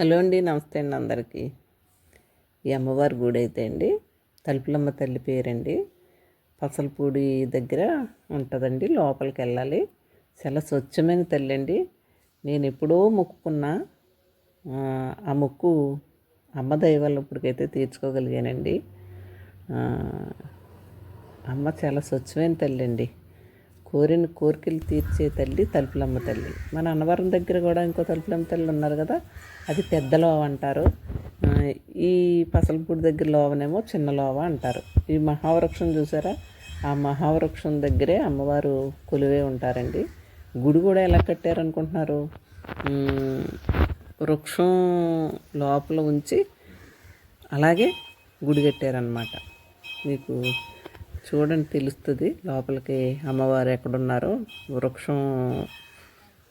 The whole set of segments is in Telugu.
హలో అండి నమస్తే అండి అందరికీ. ఈ అమ్మవారి గుడి అయితే అండి తలుపులమ్మ తల్లి పేరండి. పసలపూడి దగ్గర ఉంటుందండి లోపలికి వెళ్ళాలి. చాలా స్వచ్ఛమైన తల్లి అండి. నేను ఎప్పుడో మొక్కుకున్నా ఆ, మొక్కు అమ్మ దయవల్ల ఇప్పటికైతే తీర్చుకోగలిగానండి. అమ్మ చాలా స్వచ్ఛమైన తల్లి అండి. కోరిన కోరికలు తీర్చే తల్లి తలుపులమ్మ తల్లి. మన అన్నవరం దగ్గర కూడా ఇంకో తలుపులమ్మ తల్లి ఉన్నారు కదా అది పెద్ద లోవ అంటారు. ఈ పసలపూడి దగ్గర లోవనేమో చిన్న లోవ అంటారు. ఈ మహావృక్షం చూసారా? ఆ మహావృక్షం దగ్గరే అమ్మవారు కొలువే ఉంటారండి. గుడి కూడా ఎలా కట్టారు అనుకుంటున్నారు వృక్షం లోపల ఉంచి అలాగే గుడి కట్టారనమాట మీకు చూడండి తెలుస్తుంది. లోపలికి అమ్మవారు ఎక్కడున్నారో. వృక్షం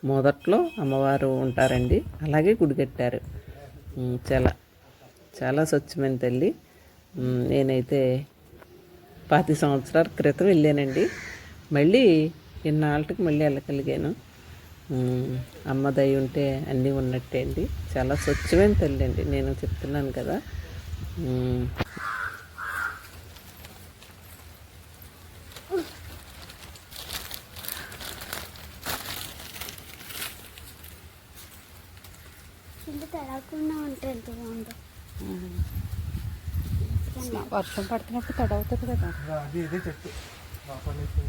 మొదట్లో అమ్మవారు ఉంటారండి. అలాగే గుడి కట్టారు చాలా చాలా స్వచ్ఛమైన తల్లి. నేనైతే పాతి సంవత్సరాల క్రితం వెళ్ళానండి. మళ్ళీ ఇన్నాళ్ళకి మళ్ళీ వెళ్ళగలిగాను. అమ్మ దయ ఉంటే అన్నీ ఉన్నట్టే అండి. చాలా స్వచ్ఛమైన తల్లి అండి. నేను చెప్తున్నాను కదా. తడవకుండా ఉంటే ఎంత బాగుందో. వర్షం పడుతున్నప్పుడు తడవుతుంది కదా. అది ఇదే చెట్టు. లోపల నుంచి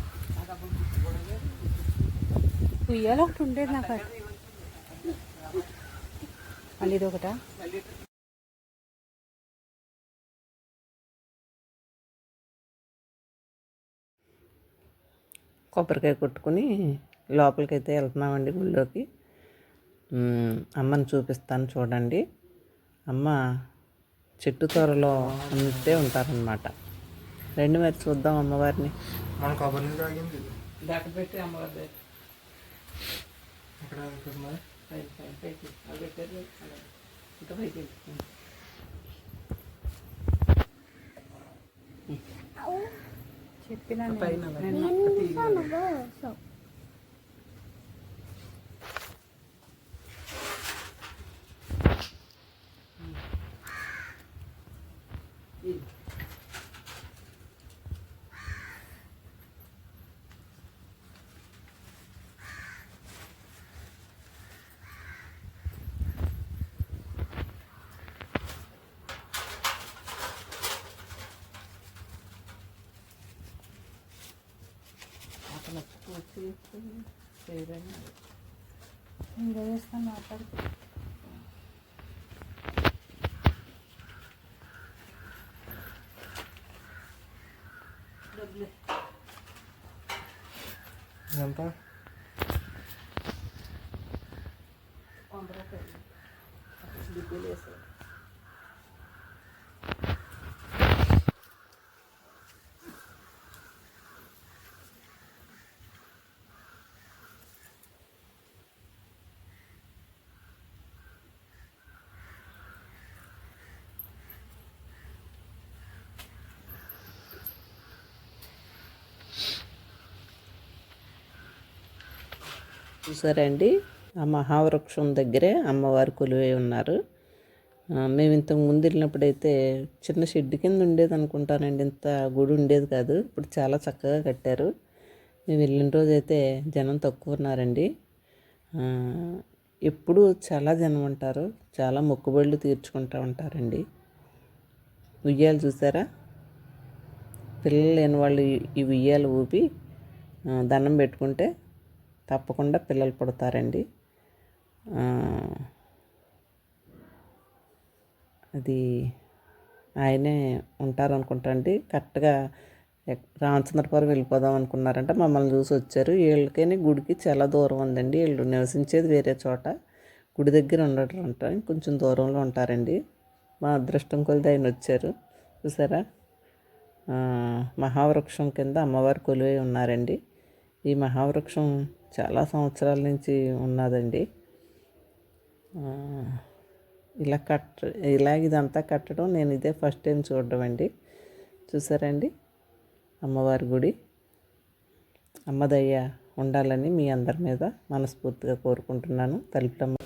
ఉయ్యాల ఒకటి ఉండేది నాకు అది. మళ్ళీ ఇది ఒకటా? కొబ్బరికాయ కొట్టుకుని లోపలికి అయితే వెళ్తున్నామండి గుళ్ళోకి. అమ్మని చూపిస్తాను చూడండి. అమ్మ చెట్టు తోరలో ఉంటే ఉంటారనమాట రెండు మరి చూద్దాం అమ్మవారిని. మన కొబ్బరి నీళ్ళు తాగింది దాకా పెట్టి అమ్మవారి ఇక్కడ ఇక్కడ మరి చెప్పినా పైన చూసారండి? ఆ మహావృక్షం దగ్గరే అమ్మవారు కొలువై ఉన్నారు. మేము ఇంతకు ముందు వెళ్ళినప్పుడైతే చిన్న షెడ్ కింద ఉండేది అనుకుంటానండి. ఇంత గుడి ఉండేది కాదు. ఇప్పుడు చాలా చక్కగా కట్టారు. మేము వెళ్ళిన రోజైతే జనం తక్కువ ఉన్నారండి. ఎప్పుడు చాలా జనం ఉంటారు. చాలా మొక్కుబళ్ళు తీర్చుకుంటూ ఉంటారండి. ఉయ్యాలు చూసారా? పిల్లలు లేని వాళ్ళు ఈ- ఉయ్యాలు ఊపి దండం పెట్టుకుంటే తప్పకుండా పిల్లలు పుడతారండి. అది ఆయనే ఉంటారనుకుంటారండి కరెక్ట్గా రామచంద్రపురం వెళ్ళిపోదాం అనుకున్నారంట. మమ్మల్ని చూసి వచ్చారు. వీళ్ళకని గుడికి చాలా దూరం ఉందండి. వీళ్ళు నివసించేది వేరే చోట. గుడి దగ్గర ఉండటంట. కొంచెం దూరంలో ఉంటారండి. మా అదృష్టం కొలిది ఆయన వచ్చారు. చూసారా? మహావృక్షం కింద అమ్మవారు కొలువై ఉన్నారండి. ఈ మహావృక్షం చాలా సంవత్సరాల నుంచి ఉన్నదండి. ఇలా కట్ ఇలా ఇదంతా కట్టడం నేను ఇదే ఫస్ట్ టైం చూడడం అండి. చూసారండి? అమ్మవారి గుడి. అమ్మదయ్య ఉండాలని మీ అందరి మీద మనస్ఫూర్తిగా కోరుకుంటున్నాను. తలుపులమ్మ